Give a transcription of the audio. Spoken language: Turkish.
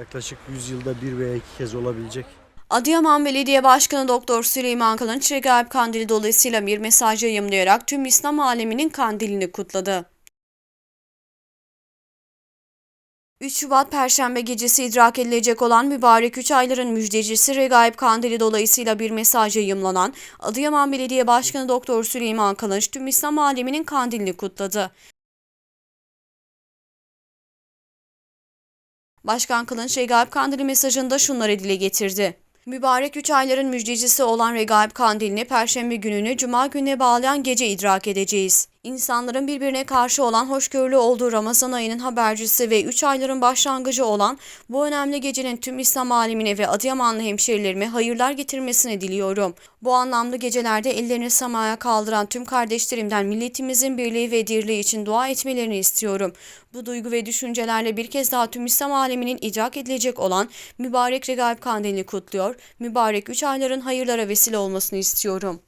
Yaklaşık 100 yılda bir veya iki kez olabilecek. Adıyaman Belediye Başkanı Doktor Süleyman Kılınç Regaib Kandili dolayısıyla bir mesaj yayımlayarak tüm İslam aleminin kandilini kutladı. 3 Şubat Perşembe gecesi idrak edilecek olan mübarek 3 ayların müjdecisi Regaib Kandili dolayısıyla bir mesaj yayımlanan Adıyaman Belediye Başkanı Doktor Süleyman Kılınç tüm İslam aleminin kandilini kutladı. Başkan Kılınç Regaib Kandili mesajında şunları dile getirdi. Mübarek üç ayların müjdecisi olan Regaib Kandilini Perşembe gününü Cuma gününe bağlayan gece idrak edeceğiz. İnsanların birbirine karşı olan hoşgörülü olduğu Ramazan ayının habercisi ve üç ayların başlangıcı olan bu önemli gecenin tüm İslam alemine ve Adıyamanlı hemşerilerime hayırlar getirmesini diliyorum. Bu anlamlı gecelerde ellerini semaya kaldıran tüm kardeşlerimden milletimizin birliği ve dirliği için dua etmelerini istiyorum. Bu duygu ve düşüncelerle bir kez daha tüm İslam aleminin idrak edilecek olan mübarek Regaib Kandilini kutluyor, mübarek üç ayların hayırlara vesile olmasını istiyorum.